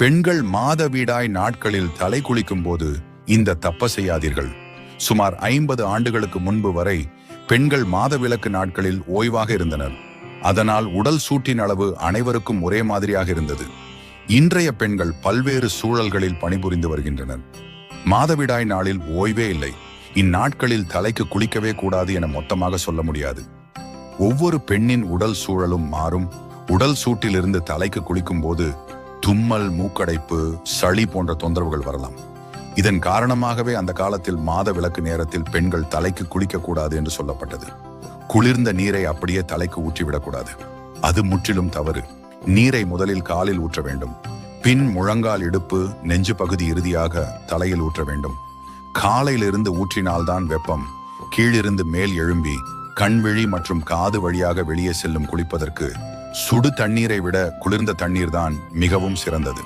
பெண்கள் மாதவிடாய் நாட்களில் தலை குளிக்கும் போது இந்த தப்ப செய்யாதீர்கள். சுமார் ஐம்பது ஆண்டுகளுக்கு முன்பு வரை பெண்கள் மாதவிலக்கு நாட்களில் ஓய்வாக இருந்தனர். அதனால் உடல் சூட்டின் அளவு அனைவருக்கும் ஒரே மாதிரியாக இருந்தது. இன்றைய பெண்கள் பல்வேறு சூழல்களில் பணிபுரிந்து வருகின்றனர். மாதவிடாய் நாளில் ஓய்வே இல்லை. இந்நாட்களில் தலைக்கு குளிக்கவே கூடாது என மொத்தமாக சொல்ல முடியாது. ஒவ்வொரு பெண்ணின் உடல் சூழலும் மாறும். உடல் சூட்டிலிருந்து தலைக்கு குளிக்கும் போது தும்மல் மூக்கடைப்பு சளி போன்ற தொந்தரவுகள் வரலாம். இதன் காரணமாகவே அந்த காலத்தில் மாத விளக்கு நேரத்தில் பெண்கள் தலைக்கு குளிக்க கூடாது என்று சொல்லப்பட்டது. குளிர்ந்த நீரை அப்படியே தலைக்கு ஊற்றிவிடக்கூடாது அது முற்றிலும் தவறு. நீரை முதலில் காலில் ஊற்ற வேண்டும். பின் முழங்கால் இடுப்பு நெஞ்சு பகுதி இறுதியாக தலையில் ஊற்ற வேண்டும். காலையிலிருந்து ஊற்றினால்தான் வெப்பம். கீழிருந்து மேல் எழும்பி கண்விழி மற்றும் காது வழியாக வெளியே செல்லும் குளிப்பதற்கு சுடு தண்ணீரை விட குளிர்ந்த தண்ணீர் தான் மிகவும் சிறந்தது.